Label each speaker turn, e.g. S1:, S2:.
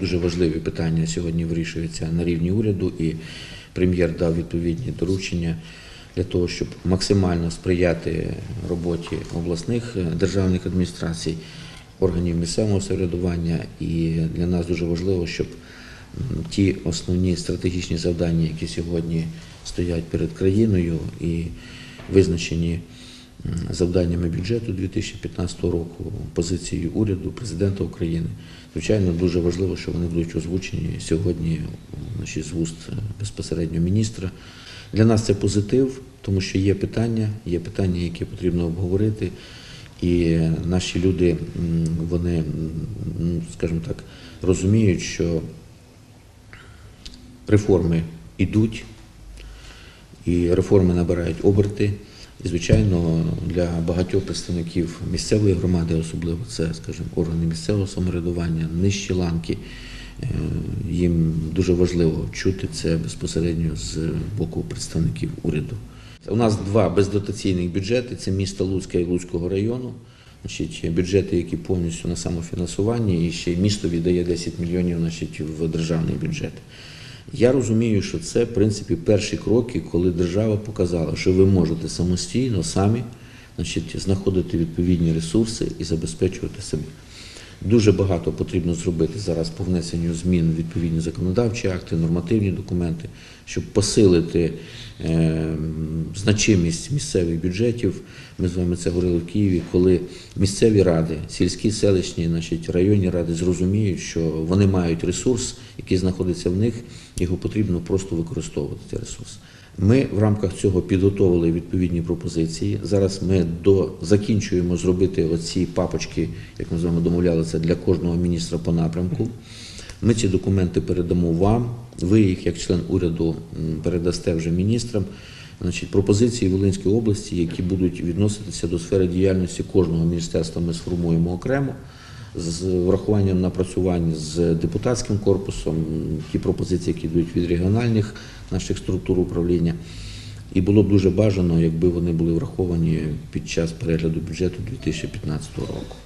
S1: Дуже важливі питання сьогодні вирішуються на рівні уряду, і прем'єр дав відповідні доручення для того, щоб максимально сприяти роботі обласних е, державних адміністрацій, органів місцевого самоврядування. І для нас дуже важливо, щоб ті основні стратегічні завдання, які сьогодні стоять перед країною і визначені завданнями бюджету 2015 року, позицією уряду, президента України. Звичайно, дуже важливо, що вони будуть озвучені сьогодні значить, з вуст е, безпосередньо міністра. Для нас це позитив, тому що є питання, є питання, які потрібно обговорити. І наші люди, вони, скажімо так, розуміють, що реформи йдуть, і реформи набирають оберти. І, звичайно, для багатьох представників місцевої громади, особливо це, скажімо, органи місцевого самоврядування, нижчі ланки, е, їм дуже важливо чути це безпосередньо з боку представників уряду. У нас два бездотаційних бюджети: це місто Луцька і Луцького району. Значить, бюджети, які повністю на самофінансуванні, і ще місто віддає 10 мільйонів значить, в державний бюджет. Я розумію, що це, в принципі, перші кроки, коли держава показала, що ви можете самостійно самі значить, знаходити відповідні ресурси і забезпечувати себе. Дуже багато потрібно зробити зараз по внесенню змін в відповідні законодавчі акти, нормативні документи, щоб посилити е, значимість місцевих бюджетів. Ми з вами це говорили в Києві, коли місцеві ради, сільські, селищні, районні ради зрозуміють, що вони мають ресурс, який знаходиться в них, його потрібно просто використовувати цей ресурс. Ми в рамках цього підготовили відповідні пропозиції. Зараз ми до закінчуємо зробити оці папочки, як ми з вами домовлялися, для кожного міністра по напрямку. Ми ці документи передамо вам. Ви їх, як член уряду, передасте вже міністрам. Значить, пропозиції Волинської області, які будуть відноситися до сфери діяльності кожного міністерства, ми сформуємо окремо з врахуванням напрацювань з депутатським корпусом, ті пропозиції, які йдуть від регіональних наших структур управління. І було б дуже бажано, якби вони були враховані під час перегляду бюджету 2015 року.